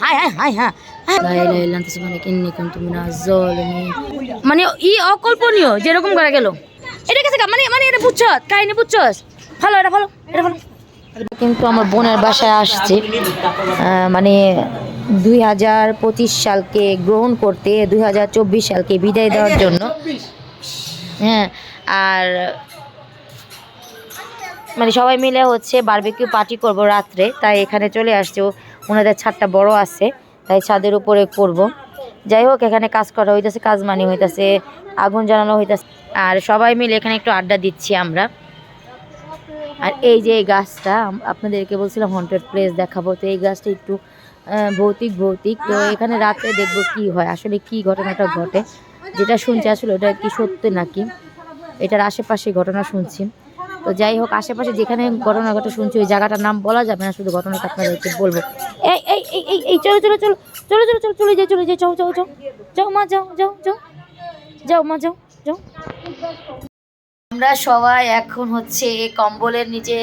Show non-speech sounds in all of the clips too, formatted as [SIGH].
High high high high হ্যাঁ। মানে ই অকল্পনীয় যেরকম করা গেল। এটা কাছে মানে মানে এটা বুঝছ কাহিনী বুঝছস? ভালো এটা ভালো এটা ভালো কিন্তু আমার বোনের বাসায় আসছে মানে দুই হাজার পঁচিশ সালকে গ্রহণ করতে দুই হাজার চব্বিশ সালকে বিদায় দেওয়ার জন্য। হ্যাঁ আর মানে সবাই মিলে হচ্ছে বারবিকিউ পার্টি করব রাত্রে তাই এখানে চলে আসছে। ও- ওনাদের ছাদটা বড় আছে, তাই ছাদের উপরে করব। যাই হোক, এখানে কাজ করা হইতাছে, কাজ মানি হইতাছে, আগুন জ্বালানো হইতাছে। আর সবাই মিলে এখানে একটু আড্ডা দিচ্ছি আমরা। আর এই যে এই গাছটা আপনাদেরকে বলছিলাম হন্টেড প্লেস দেখাবো, তো এই গাছটা একটু ভৌতিক ভৌতিক। তো এখানে রাতে দেখব কি হয়, আসলে কি ঘটনাটা ঘটে। যেটা শুনছি আসলে ওটা কি সত্যি নাকি? এটার আশেপাশে ঘটনা শুনছি। তো যাই হোক, আশেপাশে যেখানে ঘটনা ঘটে শুনছি, ওই জায়গাটার নাম বলা যাবে না, শুধু ঘটনাটা আপনাদেরকে বলব। এই এই এই এই এই, চলো চলো চলো চলো চলো চলো, চলে যাই চলে যাই যাও মা, যাও যাও যাও। যাও মা, যাও যাও। আমরা সবাই এখন হচ্ছে কম্বলের নিচে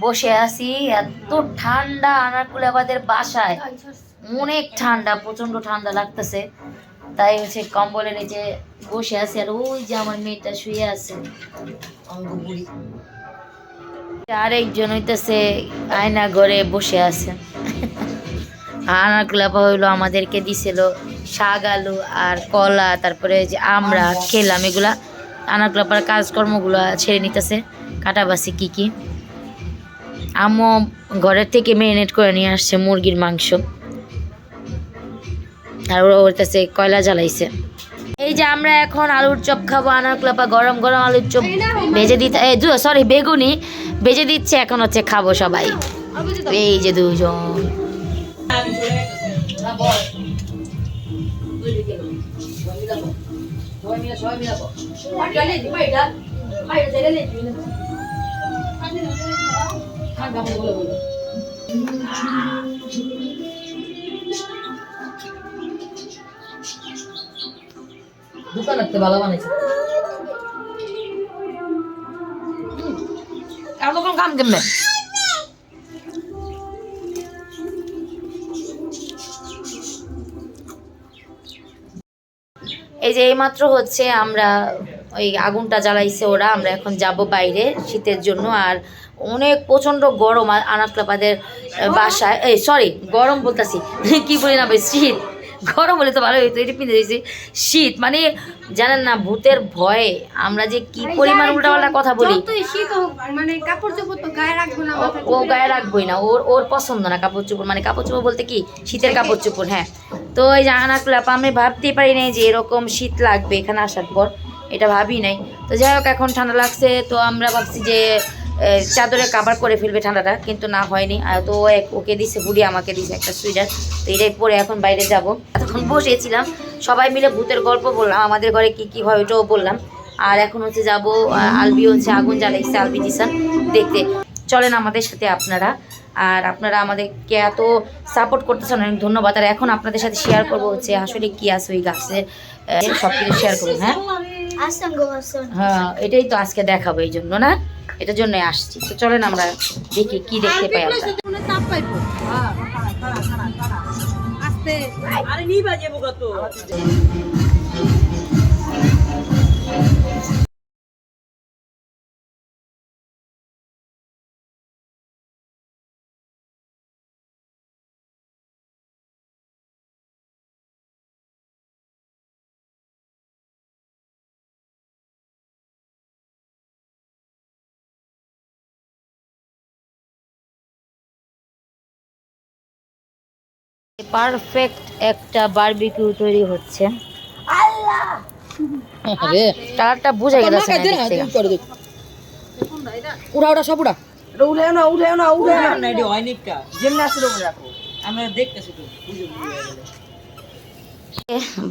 বসে আছি। এত ঠান্ডা আনারকুলে আমাদের বাসায়। অনেক ঠান্ডা প্রচণ্ড ঠান্ডা লাগতেছে। তাই হচ্ছে কম্বলের নিচে বসে আছি। আর ওই যে আমার মেয়েটা শুয়ে আছে। অঙ্গপুরি আরেকজন হইতেছে আয়না ঘরে বসে আছে। আনারকুলাপা হইল আমাদেরকে দিছিল শাক, আলু আর কলা, তারপরে যে আমরা খেলাম এগুলা। আনারকুলাপার কাজকর্মগুলো ছেড়ে নিতেছে। কাটাবাসি কি কি। আম্মু ঘরের থেকে মেরিনেট করে নিয়ে আসছে মুরগির মাংস। আর ওরা ওর কাছে কয়লা জ্বালাইছে। এই যে আমরা এখন আলুর চপ খাব আনারকুলাপা গরম গরম আলুর চপ ভেজে দিতে এই সরি বেগুনি ভেজে দিচ্ছে এখন হচ্ছে খাব সবাই। এই যে দুজন। দোকান রাখতে ভালো বানাইছে। এই যে এইমাত্র হচ্ছে আমরা ওই আগুনটা জ্বালাইছে ওরা, আমরা এখন যাব বাইরে শীতের জন্য, আর অনেক প্রচণ্ড গরম, আর আনাকলাপাদের বাসায় এই সরি গরম বলতেছি। [LAUGHS] কি বলি না শীত। গরম হলে তো ভালো হইতো এটা পিঁধে দিয়েছি। শীত মানে জানেন না ভূতের ভয়ে আমরা যে কি পরিমাণ উল্টাপাল্টা কথা বলি। মানে কাপড় চোপড় তো গায়ে রাখব না ও- গায়ে রাখবোই না ওর ওর পছন্দ না কাপড় চোপড় মানে কাপড় চোপড় বলতে কি? শীতের কাপড় চোপড় হ্যাঁ। তো এই জাহানা ক্লাব আমি ভাবতেই পারি নাই যে এরকম শীত লাগবে এখানে আসার পর এটা ভাবি নাই। তো যাই হোক এখন ঠান্ডা লাগছে তো আমরা ভাবছি যে চাদরে কাভার করে ফেলবে ঠান্ডাটা, কিন্তু না হয়নি। তো ও এক- ওকে দিছে বুড়ি আমাকে দিছে একটা সুইটার তো এটাই পরে এখন বাইরে যাব। তখন বসেছিলাম। সবাই মিলে ভূতের গল্প বললাম। আমাদের ঘরে কি কি হয় ওটাও বললাম। আর এখন হচ্ছে যাব আলবি হচ্ছে আগুন জ্বালাইছে আলবি দিসান দেখতে। চলেন আমাদের সাথে আপনারা। আর আপনারা আমাদেরকে এত সাপোর্ট করতেছেন, অনেক ধন্যবাদ। আর এখন আপনাদের সাথে শেয়ার করব হচ্ছে আসলে কি আছে ওই গাছের সব কিছু শেয়ার করব হ্যাঁ? হ্যাঁ এটাই তো আজকে দেখাবো এই জন্য না? এটার জন্যই আসছি। তো চলেন আমরা দেখি কি দেখতে পাই আমরা। পারফেক্ট একটা বারবিকিউ তৈরি হচ্ছে। কালারটা বুঝে। উড়া উড়া সব উড়া। এটা না উঠে না উঠে না না এটা হয়নি কা। যেমন রাখো। আমরা দেখতেছি তো বুঝে বুঝে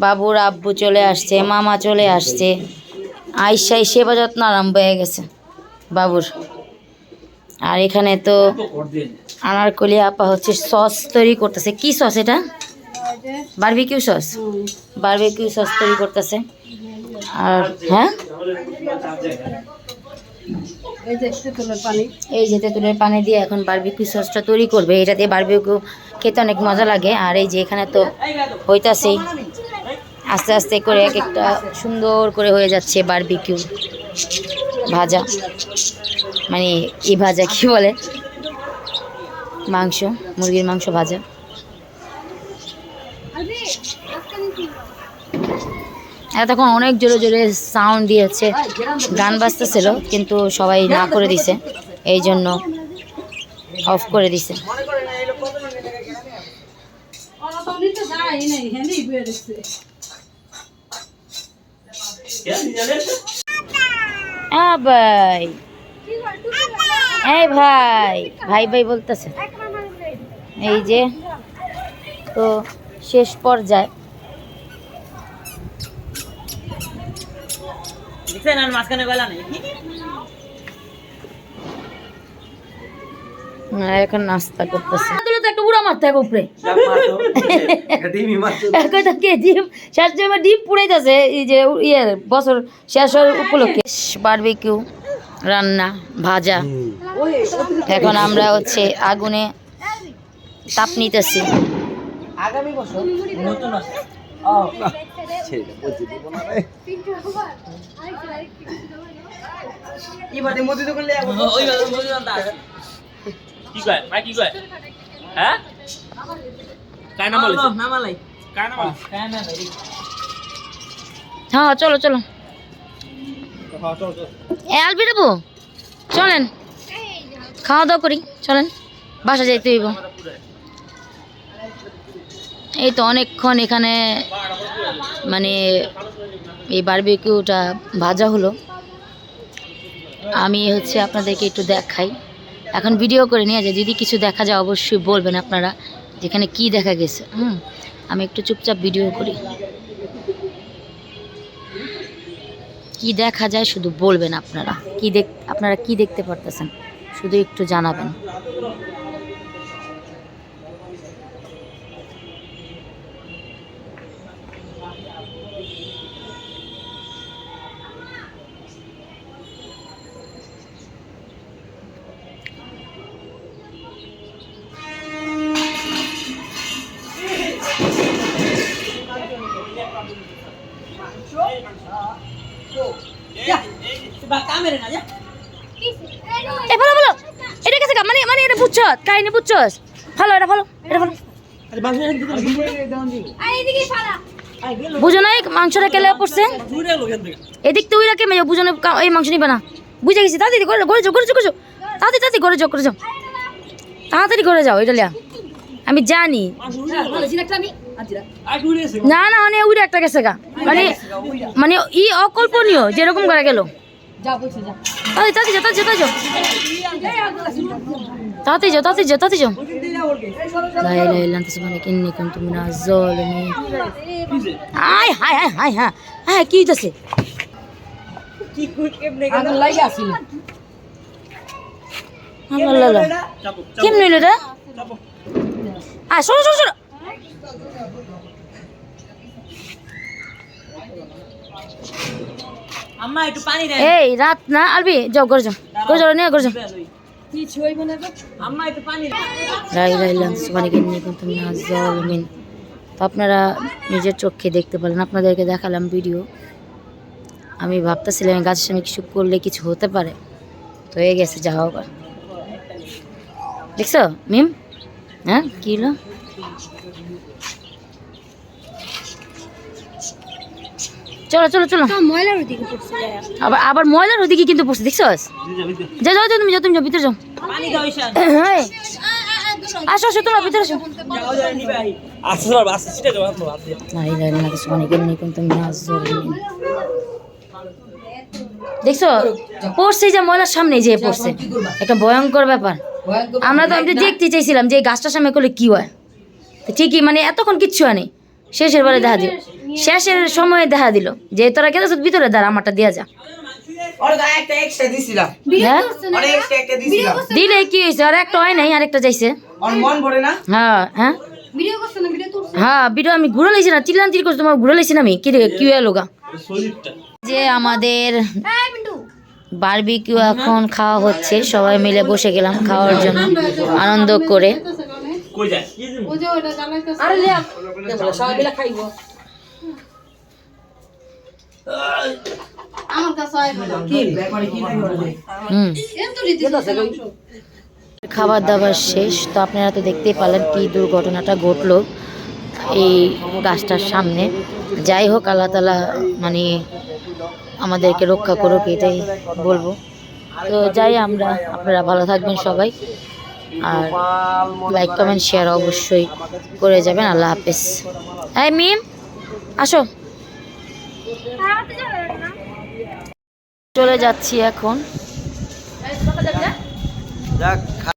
বাবুর আব্বু চলে আসছে মামা চলে আসছে। আইসাই সেবা যত্ন আরম্ভ হয়ে গেছে বাবুর। আর এখানে তো আনারকলি আপা হচ্ছে সস তৈরি করতেছে। কি সস এটা? Barbecue sauce? বারবিকিউ সস তৈরি করতেছে। আর হ্যাঁ? এই যে তেঁতুলের পানি। এই দিয়ে এখন বারবিকিউ সসটা তৈরি করবে। এটা দিয়ে বারবিকিউ খেতে অনেক মজা লাগে। আর এই যে এখানে তো হইতাছেই। আস্তে আস্তে করে এক একটা সুন্দর করে হয়ে যাচ্ছে বারবিকিউ ভাজা। মানে ই ভাজা কি বলে? মাংস, মুরগির মাংস ভাজা। এতক্ষণ অনেক জোরে জোরে সাউন্ড দিয়েছে, গান বাজতেছিল, কিন্তু সবাই না করে দিছে, এই জন্য অফ করে দিছে। ভাই। এই ভাই ভাই ভাই বলতেছে। এই যে তো শেষ পর্যায়ে। মাঝখানে নেই। এখন নাস্তা করতেছে। একটা উড়া মারতে হবে উপরে। [LAUGHS] এখন তো। কে ডিম শেষ টাইমে ডিম পুড়াইতেছে এই যে ইয়ে বছর শেষ হওয়ার উপলক্ষে। বারবিকিউ রান্না ভাজা। এখন আমরা হচ্ছে আগুনে তাপ নিতেছি। আগামী বছর নতুন আছে ও। এবারে মোদি দোকান কি কয়? ভাই কি কয়? হ্যাঁ? কায় নাম কায় নাম কায় ভাই হ্যাঁ চলো চলো। এ আলবি দেবো চলেন। খাওয়া দাওয়া করি চলেন। বাসা যাইতে হইব। এই তো অনেকক্ষণ এখানে মানে এই বারবিকিউটা ভাজা হলো। আমি হচ্ছে আপনাদেরকে একটু দেখাই। এখন ভিডিও করে নিয়ে যায় যদি কিছু দেখা যায়, অবশ্যই বলবেন আপনারা যেখানে কি দেখা গেছে। হুম, আমি একটু চুপচাপ ভিডিও করি। কি দেখা যায় শুধু বলবেন আপনারা। কি দেখ আপনারা কি দেখতে পারতেছেন? শুধু একটু জানাবেন। না যা। এ ভালো ভালো। এটা কাছে মানে মানে এটা বুঝছ কাহিনী বুঝছস। ভালো এটা ভালো এটা ভালো। বুঝো নাই মাংসটা কেলে পড়ছে? এদিক তো ওইরা কেমে বুঝো না এই মাংস নিবে না। বুঝে গেছি তাড়াতাড়ি করে ঘরে যাও ঘরে যাও তাড়াতাড়ি তাড়াতাড়ি ঘরে যাও ঘরে যাও। তাড়াতাড়ি ঘরে যাও এটা লিয়া। আমি জানি। না না। মানে উইরা একটা গেছে গা। মানে মানে ই অকল্পনীয় যেরকম করা গেল। তাড়াতাড়ি তাড়াতাড়ি যাও তাড়াতাড়ি যাও তাড়াতাড়ি যাও তাড়াতাড়ি যাও তাড়াতাড়ি যাও لا إله إلا أنت سبحانك إني كنت من الظالمين আয় হায় হায় হায় হ্যাঁ হ্যাঁ কি হইতাছে কি কুই কেমনে আগুন লাগে আসিল আল্লাহ আল্লাহ চাপো কেমন হইলো এটা চাপো আয় সরো সরো সরো আম্মা একটু পানি দেন এই রাত না আলবি যাও ঘর যাও। ঘর যাও মানে আপনারা নিজের চোখে দেখতে পেলেন আপনাদেরকে দেখালাম ভিডিও। আমি ভাবতেছিলাম গাছের সামনে কিছু করলে কিছু হতে পারে। তো হয়ে গেছে যা হোক দেখছ মিম? হ্যাঁ কি হলো? চলো চলো চলো। আবার আবার ময়লার ওদিকে কিন্তু পড়ছে দেখছস? যা যাও তুমি হ্যাঁ। যাও তুমি যাও ভিতরে যাও। আসো আসো তোমার ভিতরে আসো। দেখছ? পড়ছে যে ময়লার সামনে যে পড়ছে। একটা ভয়ঙ্কর ব্যাপার। আমরা তো আমি দেখতে চাইছিলাম যে গাছটার সামনে করলে কি হয়। ঠিকই মানে এতক্ষণ কিচ্ছু হয় শেষের বারে দেখা দিল। শেষের সময় দেখা দিল যে তোরা কেন ভিতরে দাঁড়া আমারটা দেওয়া যা। হ্যাঁ? দিলে কি হয়েছে? আর একটা হয় নাই আরেকটা যাইছে। ওর মন ভরে না? হ্যাঁ হ্যাঁ। ভিডিও করছ না? ভিডিও তুলছো হ্যাঁ ভিডিও আমি ঘুরে লাইছি না চিল্লান চিল করছি তোমার ঘুরে লাইছি না আমি। কি রে কি হয়ে লোগা? যে আমাদের এই বারবিকিউ এখন খাওয়া হচ্ছে সবাই মিলে বসে গেলাম খাওয়ার জন্য আনন্দ করে। কই যায় ওই যে জ্বালাইতেছে আরে লিয়া সবাই মিলে খাইব। আমার কাছে আইব কি ব্যাপারে কি? হুম। এত রীতি খাবার দাবার শেষ তো আপনারা তো দেখতেই পারলেন কি দুর্ঘটনাটা ঘটলো এই গাছটার সামনে। যাই হোক আল্লাহ তালা মানে আমাদেরকে রক্ষা করুক এটাই বলব। তো যাই আমরা আপনারা ভালো থাকবেন সবাই। আর লাইক কমেন্ট শেয়ার অবশ্যই করে যাবেন। আল্লাহ হাফেজ। হ্যাঁ মিম, আসো। চলে যাচ্ছি এখন।